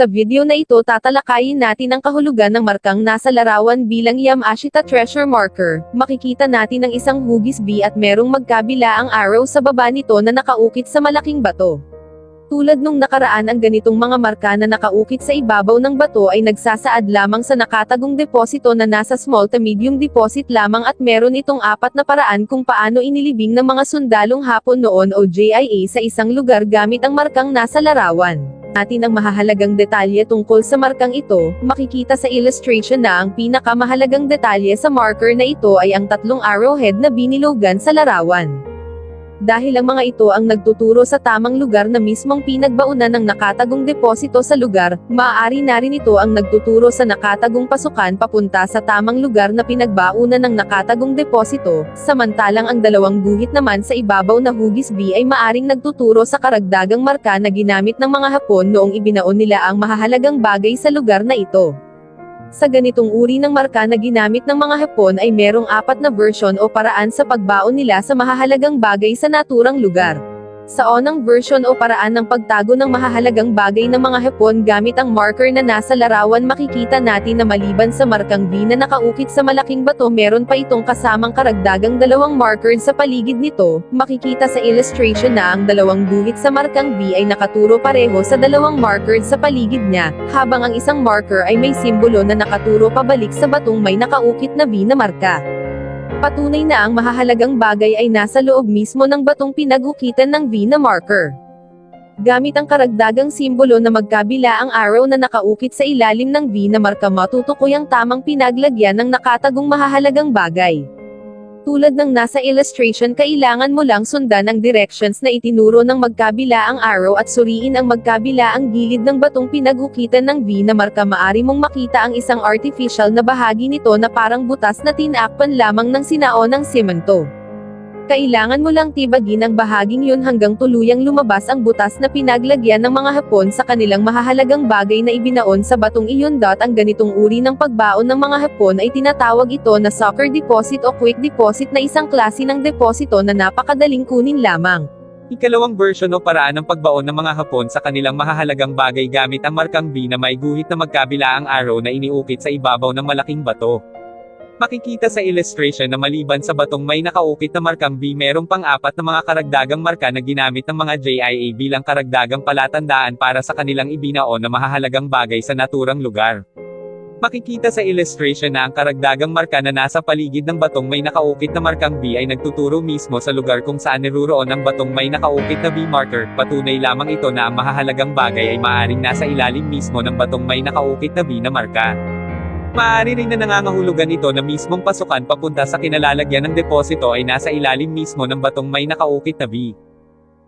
Sa video na ito tatalakayin natin ang kahulugan ng markang nasa larawan bilang Yamashita Treasure Marker. Makikita natin ang isang hugis B at merong magkabila ang arrow sa baba nito na nakaukit sa malaking bato. Tulad nung nakaraan ang ganitong mga marka na nakaukit sa ibabaw ng bato ay nagsasaad lamang sa nakatagong deposito na nasa small to medium deposit lamang at meron itong apat na paraan kung paano inilibing ng mga sundalong hapon noon o JIA sa isang lugar gamit ang markang nasa larawan. Natin ang mahahalagang detalye tungkol sa markang ito, makikita sa illustration na ang pinakamahalagang detalye sa marker na ito ay ang tatlong arrowhead na binilogan sa larawan. Dahil ang mga ito ang nagtuturo sa tamang lugar na mismong pinagbaunan ng nakatagong deposito sa lugar, maaari na rin ito ang nagtuturo sa nakatagong pasukan papunta sa tamang lugar na pinagbaunan ng nakatagong deposito, samantalang ang dalawang guhit naman sa ibabaw na hugis B ay maaring nagtuturo sa karagdagang marka na ginamit ng mga Hapon noong ibinaon nila ang mahahalagang bagay sa lugar na ito. Sa ganitong uri ng marka na ginamit ng mga Hapon ay merong apat na version o paraan sa pagbaon nila sa mahahalagang bagay sa naturang lugar. Sa onang version o paraan ng pagtago ng mahahalagang bagay ng mga Hapon gamit ang marker na nasa larawan makikita natin na maliban sa markang B na nakaukit sa malaking bato meron pa itong kasamang karagdagang dalawang marker sa paligid nito, makikita sa illustration na ang dalawang guhit sa markang B ay nakaturo pareho sa dalawang marker sa paligid niya, habang ang isang marker ay may simbolo na nakaturo pabalik sa batong may nakaukit na B na marka. Patunay na ang mahahalagang bagay ay nasa loob mismo ng batong pinagukitan ng V na marker. Gamit ang karagdagang simbolo na magkabila ang arrow na nakaukit sa ilalim ng V na marka matutukoy ang tamang pinaglagyan ng nakatagong mahahalagang bagay. Tulad ng nasa illustration kailangan mo lang sundan ang directions na itinuro ng magkabila ang arrow at suriin ang magkabila ang gilid ng batong pinagukitan ng V na marka maari mong makita ang isang artificial na bahagi nito na parang butas na tinakpan lamang ng sinao ng semento. Kailangan mo lang tibagin ang bahaging yun hanggang tuluyang lumabas ang butas na pinaglagyan ng mga Hapon sa kanilang mahahalagang bagay na ibinaon sa batong iyon. Ang ganitong uri ng pagbaon ng mga Hapon ay tinatawag ito na soccer deposit o quick deposit na isang klase ng deposito na napakadaling kunin lamang. Ikalawang version o paraan ng pagbaon ng mga Hapon sa kanilang mahahalagang bagay gamit ang markang B na may guhit na magkabila ang arrow na iniukit sa ibabaw ng malaking bato. Makikita sa illustration na maliban sa batong may nakaukit na markang B merong pang-apat na mga karagdagang marka na ginamit ng mga JIA bilang karagdagang palatandaan para sa kanilang ibinaon na mahahalagang bagay sa naturang lugar. Makikita sa illustration na ang karagdagang marka na nasa paligid ng batong may nakaukit na markang B ay nagtuturo mismo sa lugar kung saan niruroon ang batong may nakaukit na B marker, patunay lamang ito na ang mahahalagang bagay ay maaaring nasa ilalim mismo ng batong may nakaukit na B na marka. Maaari rin na nangangahulugan ito na mismong pasukan papunta sa kinalalagyan ng deposito ay nasa ilalim mismo ng batong may nakaukit na B.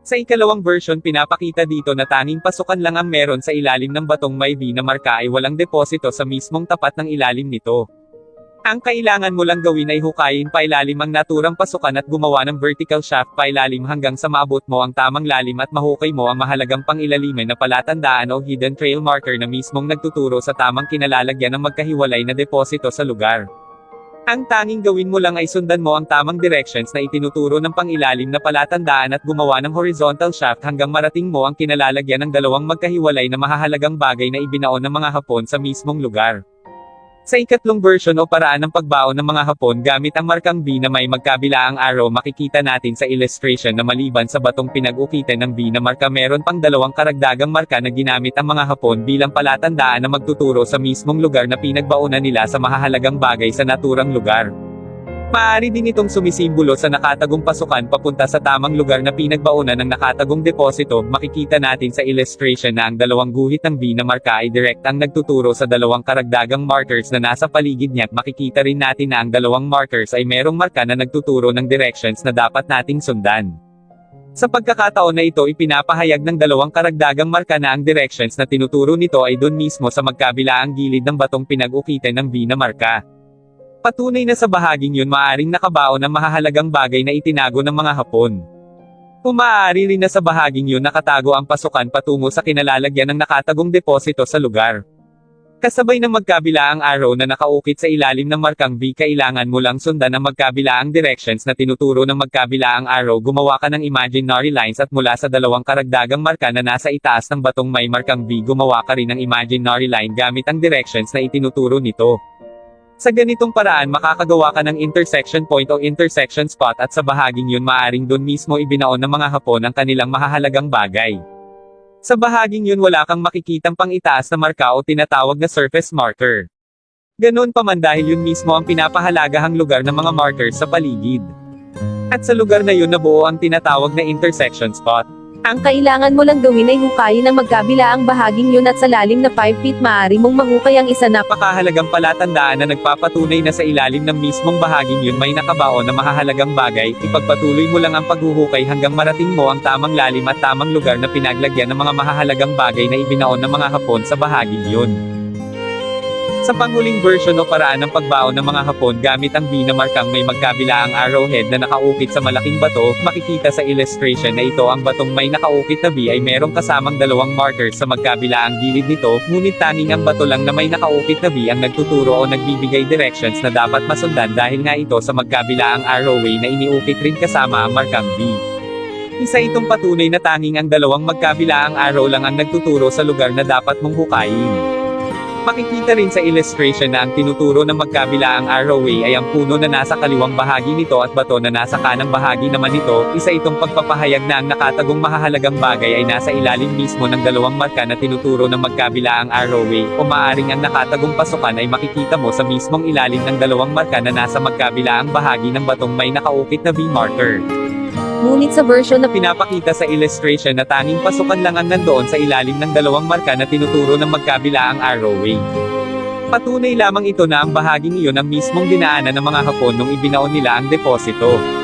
Sa ikalawang version pinapakita dito na tanging pasukan lang ang meron sa ilalim ng batong may B na marka ay walang deposito sa mismong tapat ng ilalim nito. Ang kailangan mo lang gawin ay hukayin pailalim ang naturang pasukan at gumawa ng vertical shaft pailalim hanggang sa maabot mo ang tamang lalim at mahukay mo ang mahalagang pangilalimin na palatandaan o hidden trail marker na mismong nagtuturo sa tamang kinalalagyan ng magkahiwalay na deposito sa lugar. Ang tanging gawin mo lang ay sundan mo ang tamang directions na itinuturo ng pangilalim na palatandaan at gumawa ng horizontal shaft hanggang marating mo ang kinalalagyan ng dalawang magkahiwalay na mahahalagang bagay na ibinaon ng mga Hapon sa mismong lugar. Sa ikatlong version o paraan ng pagbaon ng mga Hapon gamit ang markang B na may magkabilaang arrow makikita natin sa illustration na maliban sa batong pinag-ukitan ng B na marka meron pang dalawang karagdagang marka na ginamit ang mga Hapon bilang palatandaan na magtuturo sa mismong lugar na pinagbaunan nila sa mahahalagang bagay sa naturang lugar. Maaari din itong sumisimbolo sa nakatagong pasukan papunta sa tamang lugar na pinagbaunan ng nakatagong deposito. Makikita natin sa illustration na ang dalawang guhit ng B na marka ay direktang nagtuturo sa dalawang karagdagang markers na nasa paligid niya. Makikita rin natin na ang dalawang markers ay merong marka na nagtuturo ng directions na dapat nating sundan. Sa pagkakataon na ito ipinapahayag ng dalawang karagdagang marka na ang directions na tinuturo nito ay doon mismo sa magkabilaang gilid ng batong pinag-ukitan ng B na marka. Patunay na sa bahaging yun maaring nakabaon ang mahahalagang bagay na itinago ng mga Hapon. Umaari rin na sa bahaging yun nakatago ang pasukan patungo sa kinalalagyan ng nakatagong deposito sa lugar. Kasabay ng magkabilaang arrow na nakaukit sa ilalim ng markang B kailangan mo lang sundan ang magkabilaang directions na tinuturo ng magkabilaang arrow gumawa ka ng imaginary lines at mula sa dalawang karagdagang marka na nasa itaas ng batong may markang B gumawa ka rin ng imaginary line gamit ang directions na itinuturo nito. Sa ganitong paraan makakagawa ka ng intersection point o intersection spot at sa bahaging yun maaring doon mismo ibinaon ng mga Hapon ang kanilang mahahalagang bagay. Sa bahaging yun wala kang makikitang pang itaas na marka o tinatawag na surface marker. Ganon pa man dahil yun mismo ang pinapahalagahang lugar ng mga markers sa paligid. At sa lugar na yun nabuo ang tinatawag na intersection spot. Ang kailangan mo lang gawin ay hukayin ang magkabila ang bahaging yun at sa lalim na 5 feet maaari mong mahukay ang isa na Napakahalagang palatandaan na nagpapatunay na sa ilalim ng mismong bahaging yun may nakabaon na mahahalagang bagay, ipagpatuloy mo lang ang paghuhukay hanggang marating mo ang tamang lalim at tamang lugar na pinaglagyan ng mga mahahalagang bagay na ibinaon ng mga Hapon sa bahaging yun. Sa panghuling version o paraan ng pagbaon ng mga Hapon gamit ang B na markang may magkabilaang arrowhead na nakaukit sa malaking bato, makikita sa illustration na ito ang batong may nakaukit na B ay merong kasamang dalawang markers sa magkabilaang gilid nito, ngunit tanging ang bato lang na may nakaukit na B ang nagtuturo o nagbibigay directions na dapat masundan dahil nga ito sa magkabilaang arrowway na iniukit rin kasama ang markang B. Isa itong patunay na tanging ang dalawang magkabilaang arrow lang ang nagtuturo sa lugar na dapat mong hukayin. Makikita rin sa illustration na ang tinuturo ng magkabilaang arrowway ay ang puno na nasa kaliwang bahagi nito at bato na nasa kanang bahagi naman nito, isa itong pagpapahayag na ang nakatagong mahahalagang bagay ay nasa ilalim mismo ng dalawang marka na tinuturo ng magkabilaang arrowway, o maaring ang nakatagong pasukan ay makikita mo sa mismong ilalim ng dalawang marka na nasa magkabilaang bahagi ng batong may nakaukit na V marker. Ngunit sa version na Pinapakita sa illustration na tanging pasukan lang ang nandoon sa ilalim ng dalawang marka na tinuturo ng magkabilaang arrowway. Patunay lamang ito na ang bahaging iyon ang mismong dinaanan ng mga Hapon nung ibinaon nila ang deposito.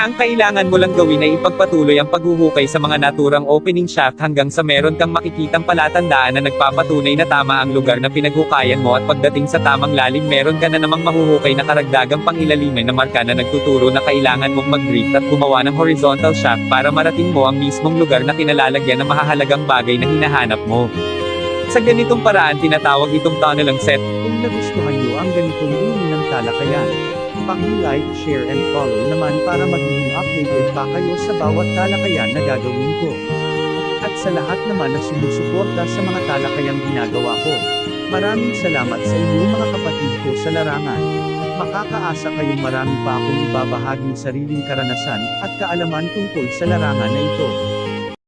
Ang kailangan mo lang gawin ay ipagpatuloy ang paghuhukay sa mga naturang opening shaft hanggang sa meron kang makikitang palatandaan na nagpapatunay na tama ang lugar na pinaghukayan mo at pagdating sa tamang lalim meron ka na namang mahuhukay na karagdagang pangilalimin na marka na nagtuturo na kailangan mong mag-drift at gumawa ng horizontal shaft para marating mo ang mismong lugar na kinalalagyan ng mahahalagang bagay na hinahanap mo. Sa ganitong paraan tinatawag itong tunneling set, Kung nagustuhan nyo ang ganitong uri ng talakayan, paki-like, share and follow naman para magiging updated pa kayo sa bawat talakayan na gagawin ko. At sa lahat naman na sumusuporta sa mga talakayang ginagawa ko. Maraming salamat sa inyo mga kapatid ko sa larangan. Makakaasa kayong marami pa akong ibabahaging sariling karanasan at kaalaman tungkol sa larangan na ito.